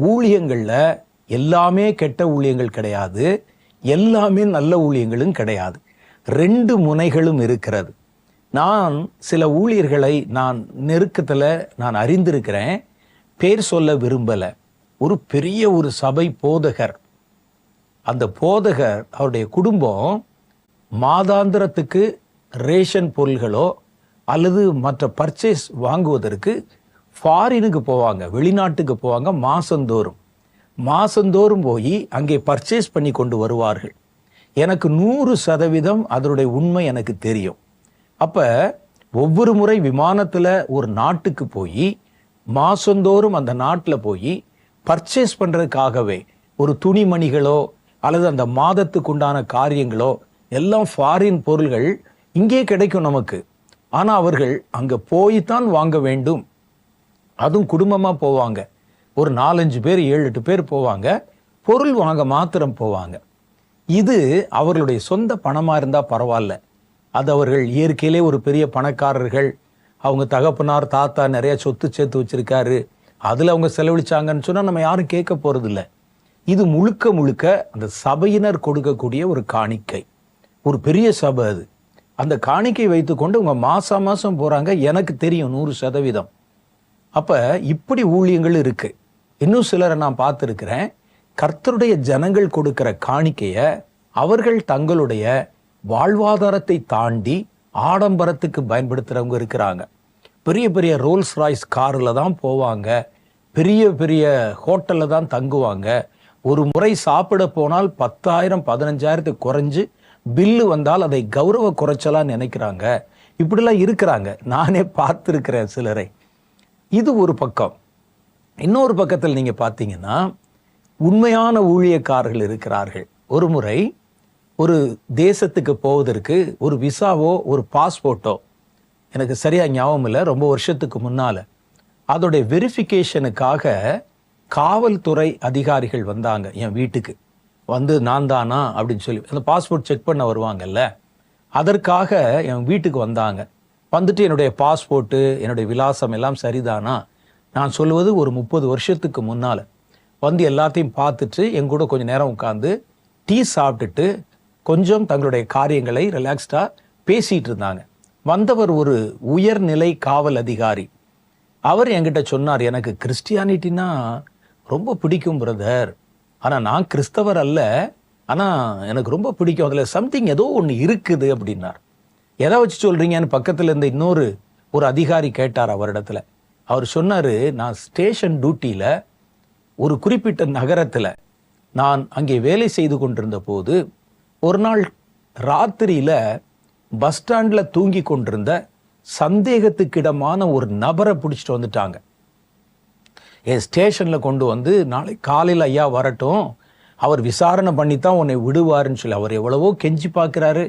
ஊழியங்களில் எல்லாமே கெட்ட ஊழியங்கள் கிடையாது. எல்லாமே நல்ல ஊழியங்களும் கிடையாது. ரெண்டு முனைகளும் இருக்கிறது. நான் சில ஊழியர்களை நான் நெருக்கத்தில் நான் அறிந்திருக்கிறேன். பேர் சொல்ல விரும்பலை. ஒரு பெரிய ஒரு சபை போதகர். அந்த போதகர் அவருடைய குடும்பம் மாதாந்திரத்துக்கு ரேஷன் பொருள்களோ அல்லது மற்ற பர்ச்சேஸ் வாங்குவதற்கு ஃபாரினுக்கு போவாங்க வெளிநாட்டுக்கு போவாங்க மாசந்தோறும். மாசந்தோறும் போய் அங்கே பர்ச்சேஸ் பண்ணி கொண்டு வருவார்கள். எனக்கு நூறு சதவீதம் அதனுடைய உண்மை எனக்கு தெரியும். அப்போ ஒவ்வொரு முறை விமானத்தில் ஒரு நாட்டுக்கு போய் மாசந்தோறும் அந்த நாட்டில் போய் பர்ச்சேஸ் பண்ணுறதுக்காகவே ஒரு துணிமணிகளோ அல்லது அந்த மாதத்துக்கு உண்டான காரியங்களோ எல்லாம் ஃபாரின் பொருள்கள் இங்கே கிடைக்கும் நமக்கு. ஆனால் அவர்கள் அங்கே போய்தான் வாங்க வேண்டும். அதுவும் குடும்பமாக போவாங்க. ஒரு நாலஞ்சு பேர் ஏழு எட்டு பேர் போவாங்க. பொருள் வாங்க மாத்திரம் போவாங்க. இது அவர்களுடைய சொந்த பணமாக இருந்தால் பரவாயில்ல. அது அவர்கள் இயற்கையிலே ஒரு பெரிய பணக்காரர்கள். அவங்க தகப்பனார் தாத்தா நிறைய சொத்து சேர்த்து வச்சிருக்காரு. அதில் அவங்க செலவழிச்சாங்கன்னு சொன்னால் நம்ம யாரும் கேட்க போகிறதில்ல இது முழுக்க முழுக்க அந்த சபையினர் கொடுக்கக்கூடிய ஒரு காணிக்கை. ஒரு பெரிய சபை அது. அந்த காணிக்கை வைத்துக்கொண்டு உங்கள் மாதம் மாதம் போகிறாங்க எனக்கு தெரியும் நூறு சதவீதம். அப்போ இப்படி ஊழியங்கள் இருக்கு. இன்னும் சிலரை நான் பார்த்துருக்கிறேன். கர்த்தருடைய ஜனங்கள் கொடுக்கிற காணிக்கையை அவர்கள் தங்களுடைய வாழ்வாதாரத்தை தாண்டி ஆடம்பரத்துக்கு பயன்படுத்துறவங்க இருக்கிறாங்க. பெரிய பெரிய ரோல்ஸ் ராய்ஸ் காரில் தான் போவாங்க. பெரிய பெரிய ஹோட்டலில் தான் தங்குவாங்க. ஒரு முறை சாப்பிட போனால் பத்தாயிரம் பதினஞ்சாயிரத்துக்கு குறைஞ்சு பில்லு வந்தால் அதை கௌரவ குறைச்சலா நினைக்கிறாங்க. இப்படிலாம் இருக்கிறாங்க. நானே பார்த்துருக்கிறேன் சிலரை. இது ஒரு பக்கம். இன்னொரு பக்கத்தில் நீங்கள் பார்த்தீங்கன்னா உண்மையான ஊழியக்காரர்கள் இருக்கிறார்கள். ஒரு முறை ஒரு தேசத்துக்கு போவதற்கு ஒரு விசாவோ ஒரு பாஸ்போர்ட்டோ எனக்கு சரியாக ஞாபகம் இல்லை ரொம்ப வருஷத்துக்கு முன்னால். அதோடைய வெரிஃபிகேஷனுக்காக காவல்துறை அதிகாரிகள் வந்தாங்க என் வீட்டுக்கு. வந்து நான் தானா? அப்படின்னு சொல்லி அந்த பாஸ்போர்ட் செக் பண்ண வருவாங்கல்ல. அதற்காக என் வீட்டுக்கு வந்தாங்க. வந்துட்டு என்னுடைய பாஸ்போர்ட்டு என்னுடைய விலாசம் எல்லாம் சரிதானா? நான் சொல்லுவது ஒரு முப்பது வருஷத்துக்கு முன்னால். வந்து எல்லாத்தையும் பார்த்துட்டு என் கூட கொஞ்சம் நேரம் உட்காந்து டீ சாப்பிட்டுட்டு கொஞ்சம் தங்களுடைய காரியங்களை ரிலாக்ஸ்டாக பேசிகிட்டு இருந்தாங்க. வந்தவர் ஒரு உயர்நிலை காவல் அதிகாரி. அவர் என்கிட்ட சொன்னார் எனக்கு கிறிஸ்டியானிட்டினா ரொம்ப பிடிக்கும் பிரதர் ஆனால் நான் கிறிஸ்தவர் அல்ல. ஆனால் எனக்கு ரொம்ப பிடிக்கும். அதில் சம்திங் ஏதோ ஒன்று இருக்குது அப்படின்னார். எதை வச்சு சொல்றீங்கன்னு பக்கத்தில் இருந்த இன்னொரு ஒரு அதிகாரி கேட்டார் அவரிடத்துல அவர் சொன்னார் நான் ஸ்டேஷன் டியூட்டியில் ஒரு குறிப்பிட்ட நகரத்தில் நான் அங்கே வேலை செய்து கொண்டிருந்த போது ஒரு நாள் ராத்திரியில் பஸ் ஸ்டாண்டில் தூங்கி கொண்டிருந்த சந்தேகத்துக்கிடமான ஒரு நபரை பிடிச்சிட்டு வந்துட்டாங்க. என் ஸ்டேஷனில் கொண்டு வந்து நாளை காலையில் ஐயா வரட்டும். அவர் விசாரணை பண்ணி தான் உன்னை விடுவாருன்னு சொல்லி அவர் எவ்வளவோ கெஞ்சி பார்க்குறாரு.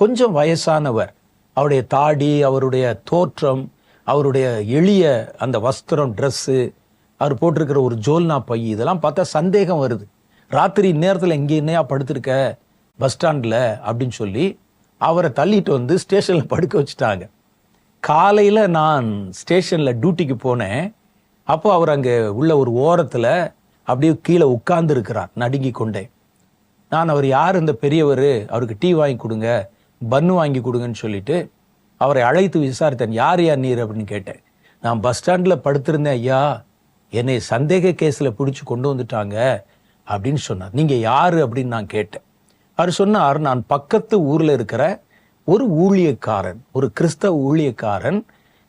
கொஞ்சம் வயசானவர். அவருடைய தாடி அவருடைய தோற்றம் அவருடைய எளிய அந்த வஸ்திரம் ட்ரெஸ்ஸு அவர் போட்டிருக்கிற ஒரு ஜோல்னா பை இதெல்லாம் பார்த்தா சந்தேகம் வருது. ராத்திரி நேரத்தில் இங்கே என்னையா படுத்திருக்க? பஸ் ஸ்டாண்டில் அப்படின்னு சொல்லி அவரை தள்ளிட்டு வந்து ஸ்டேஷனில் படுக்க வச்சுட்டாங்க. காலையில் நான் ஸ்டேஷனில் டியூட்டிக்கு போனேன். அப்போ அவர் அங்கே உள்ள ஒரு ஓரத்தில் அப்படியே கீழே உட்கார்ந்து இருக்கிறார் நடுங்கி கொண்டே. நான் அவர் யார்? இந்த பெரியவர். அவருக்கு டீ வாங்கி கொடுங்க. பன்னு வாங்கி கொடுங்கன்னு சொல்லிட்டு அவரை அழைத்து விசாரித்தேன். யார் யார் நீர்? அப்படின்னு கேட்டேன். நான் பஸ் ஸ்டாண்டில் படுத்திருந்தேன் ஐயா. என்னை சந்தேக கேஸில் பிடிச்சி கொண்டு வந்துட்டாங்க. அப்படின்னு சொன்னார். நீங்கள் யார்? அப்படின்னு நான் கேட்டேன். அவர் சொன்னார் நான் பக்கத்து ஊரில் இருக்கிற ஒரு ஊழியக்காரன் ஒரு கிறிஸ்தவ ஊழியக்காரன்.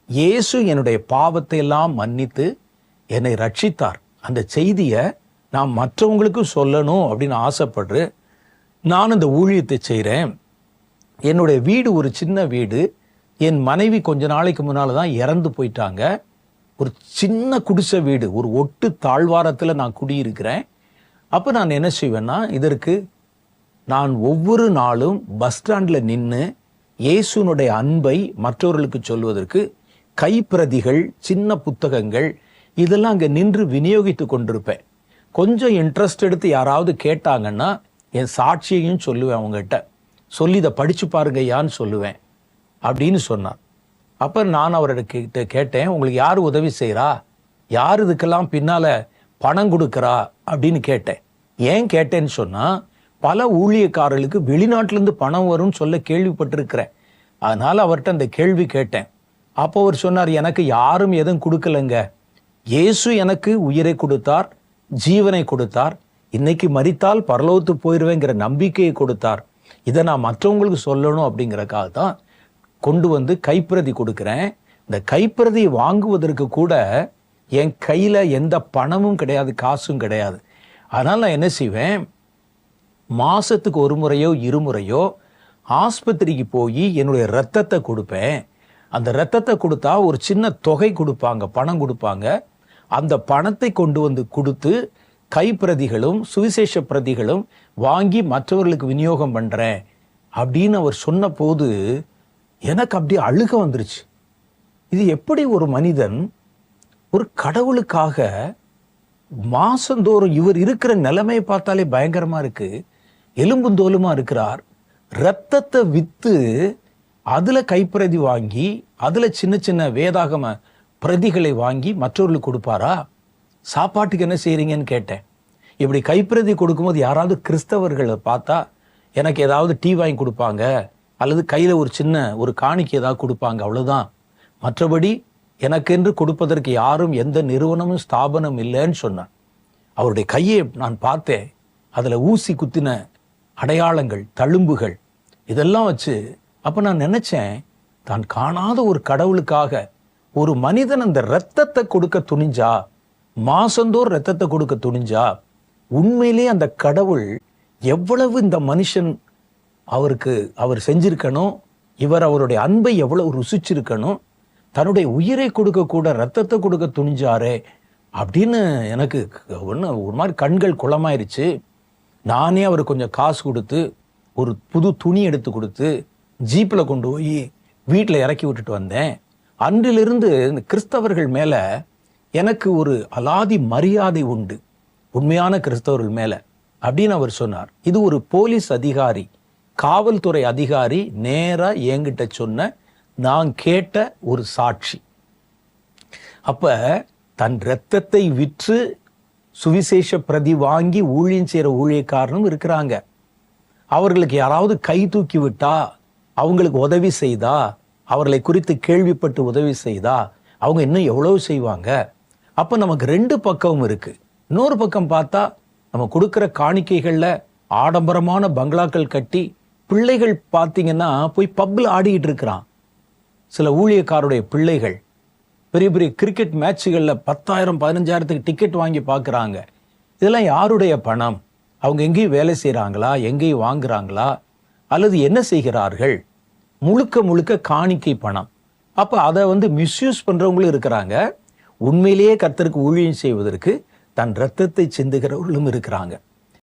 இயேசு என்னுடைய பாவத்தை எல்லாம் மன்னித்து என்னை ரட்சித்தார். அந்த செய்தியை நான் மற்றவங்களுக்கும் சொல்லணும் அப்படின்னு ஆசைப்படுறேன் நான் இந்த ஊழியத்தை செய்கிறேன் என்னுடைய வீடு ஒரு சின்ன வீடு. என் மனைவி கொஞ்ச நாளைக்கு முன்னால் தான் இறந்து போயிட்டாங்க. ஒரு சின்ன குடிசை வீடு. ஒரு ஒட்டு தாழ்வாரத்தில் நான் குடியிருக்கிறேன். அப்போ நான் என்ன செய்வேன்னா இதற்கு நான் ஒவ்வொரு நாளும் பஸ் ஸ்டாண்டில் நின்று இயேசுனுடைய அன்பை மற்றவர்களுக்கு சொல்வதற்கு கைப்பிரதிகள் சின்ன புத்தகங்கள் இதெல்லாம் அங்கே நின்று விநியோகித்து கொண்டிருப்பேன். கொஞ்சம் இன்ட்ரெஸ்ட் எடுத்து யாராவது கேட்டாங்கன்னா என் சாட்சியையும் சொல்லுவேன் அவங்ககிட்ட. சொல்லி இதை படிச்சு பாருங்க யான்னு சொல்லுவேன் அப்படின்னு சொன்னார் அப்ப நான் அவர்கிட்ட கேட்டேன் உங்களுக்கு யார் உதவி செய்கிறா யார் இதுக்கெல்லாம் பின்னால பணம் கொடுக்குறா? அப்படின்னு கேட்டேன். ஏன் கேட்டேன்னு சொன்னா பல ஊழியக்காரர்களுக்கு வெளிநாட்டிலேருந்து பணம் வரும்னு சொல்ல கேள்விப்பட்டிருக்கிறேன். அதனால அவர்கிட்ட அந்த கேள்வி கேட்டேன். அப்போ அவர் சொன்னார் எனக்கு யாரும் எதுவும் கொடுக்கலங்க. இயேசு எனக்கு உயிரை கொடுத்தார் ஜீவனை கொடுத்தார். இன்னைக்கு மறித்தால் பரலோகத்து போயிடுவேங்கிற நம்பிக்கையை கொடுத்தார். இதை நான் மற்றவங்களுக்கு சொல்லணும் அப்படிங்கிறக்காக தான் கொண்டு வந்து கைப்பிரதி கொடுக்குறேன். இந்த கைப்பிரதி வாங்குவதற்கு கூட என் கையில் எந்த பணமும் கிடையாது காசும் கிடையாது. அதனால் நான் என்ன செய்வேன்? மாதத்துக்கு ஒரு முறையோ இருமுறையோ ஆஸ்பத்திரிக்கு போய் என்னுடைய ரத்தத்தை கொடுப்பேன். அந்த ரத்தத்தை கொடுத்தா ஒரு சின்ன தொகை கொடுப்பாங்க பணம் கொடுப்பாங்க. அந்த பணத்தை கொண்டு வந்து கொடுத்து கைப்பிரதிகளும் சுவிசேஷ பிரதிகளும் வாங்கி மற்றவர்களுக்கு விநியோகம் பண்ணுறேன் அப்படின்னு அவர் சொன்ன போது எனக்கு அப்படியே அழுக வந்துருச்சு. இது எப்படி ஒரு மனிதன் ஒரு கடவுளுக்காக மாசந்தோறும் இவர் இருக்கிற நிலைமையை பார்த்தாலே பயங்கரமாக இருக்குது எலும்புந்தோலுமாக இருக்கிறார் ரத்தத்தை விற்று அதில் கைப்பிரதி வாங்கி அதில் சின்ன சின்ன வேதாகம பிரதிகளை வாங்கி மற்றவர்களுக்கு கொடுப்பாரா? சாப்பாட்டுக்கு என்ன செய்கிறீங்கன்னு கேட்டேன். இப்படி கைப்பிரதி கொடுக்கும்போது யாராவது கிறிஸ்தவர்களை பார்த்தா எனக்கு ஏதாவது டீ வாங்கி கொடுப்பாங்க அல்லது கையில் ஒரு சின்ன ஒரு காணிக்கை ஏதாவது கொடுப்பாங்க அவ்வளோதான் மற்றபடி எனக்கென்று கொடுப்பதற்கு யாரும் எந்த நிறுவனமும் ஸ்தாபனம் இல்லைன்னு சொன்னான். அவருடைய கையை நான் பார்த்தேன். அதில் ஊசி குத்தின அடையாளங்கள் தழும்புகள் இதெல்லாம் வச்சு அப்போ நான் நினச்சேன் தான் காணாத ஒரு கடவுளுக்காக ஒரு மனிதன் அந்த ரத்தத்தை கொடுக்க துணிஞ்சா மாசந்தோர் ரத்தத்தை கொடுக்க துணிஞ்சா உண்மையிலே அந்த கடவுள் எவ்வளவு இந்த மனுஷன் அவருக்கு அவர் செஞ்சிருக்கணும் இவர் அவருடைய அன்பை எவ்வளவு ருசிச்சிருக்கணும் தன்னுடைய உயிரை கொடுக்க கூட ரத்தத்தை கொடுக்க துணிஞ்சாரே அப்படின்னு எனக்கு ஒன்று ஒரு மாதிரி கண்கள் குளமாயிருச்சு. நானே அவர் கொஞ்சம் காசு கொடுத்து ஒரு புது துணி எடுத்து கொடுத்து ஜீப்பில் கொண்டு போய் வீட்டில் இறக்கி விட்டுட்டு வந்தேன். அன்றிலிருந்து இந்த கிறிஸ்தவர்கள் மேலே எனக்கு ஒரு அலாதி மரியாதை உண்டு. உண்மையான கிறிஸ்தவர்கள் மேல. அப்படின்னு அவர் சொன்னார். இது ஒரு போலீஸ் அதிகாரி காவல்துறை அதிகாரி நேரா என்கிட்ட சொன்ன நான் கேட்ட ஒரு சாட்சி. அப்ப தன் இரத்தத்தை விற்று சுவிசேஷ பிரதி வாங்கி ஊழியம் செய்கிற ஊழியக்காரனும் இருக்கிறாங்க. அவர்களுக்கு யாராவது கை தூக்கி விட்டா அவங்களுக்கு உதவி செய்தா அவர்களை குறித்து கேள்விப்பட்டு உதவி செய்தா அவங்க இன்னும் எவ்வளவு செய்வாங்க? அப்போ நமக்கு ரெண்டு பக்கமும் இருக்குது இன்னொரு பக்கம் பார்த்தா நம்ம கொடுக்குற காணிக்கைகளில் ஆடம்பரமான பங்களாக்கள் கட்டி பிள்ளைகள் பார்த்தீங்கன்னா போய் பப்ல ஆடிக்கிட்டு இருக்கிறான். சில ஊழியக்காருடைய பிள்ளைகள் பெரிய பெரிய கிரிக்கெட் மேட்சுகளில் பத்தாயிரம் பதினஞ்சாயிரத்துக்கு டிக்கெட் வாங்கி பார்க்குறாங்க. இதெல்லாம் யாருடைய பணம்? அவங்க எங்கேயும் வேலை செய்கிறாங்களா எங்கேயும் வாங்குறாங்களா? அல்லது என்ன செய்கிறார்கள்? முழுக்க முழுக்க காணிக்கை பணம். அப்போ அதை வந்து மிஸ்யூஸ் பண்ணுறவங்களும் இருக்கிறாங்க. உண்மையிலேயே கர்த்தருக்கு ஊழியம் செய்வதற்கு தன் ரத்தத்தை சிந்துகிறவர்களும் இருக்கிறாங்க.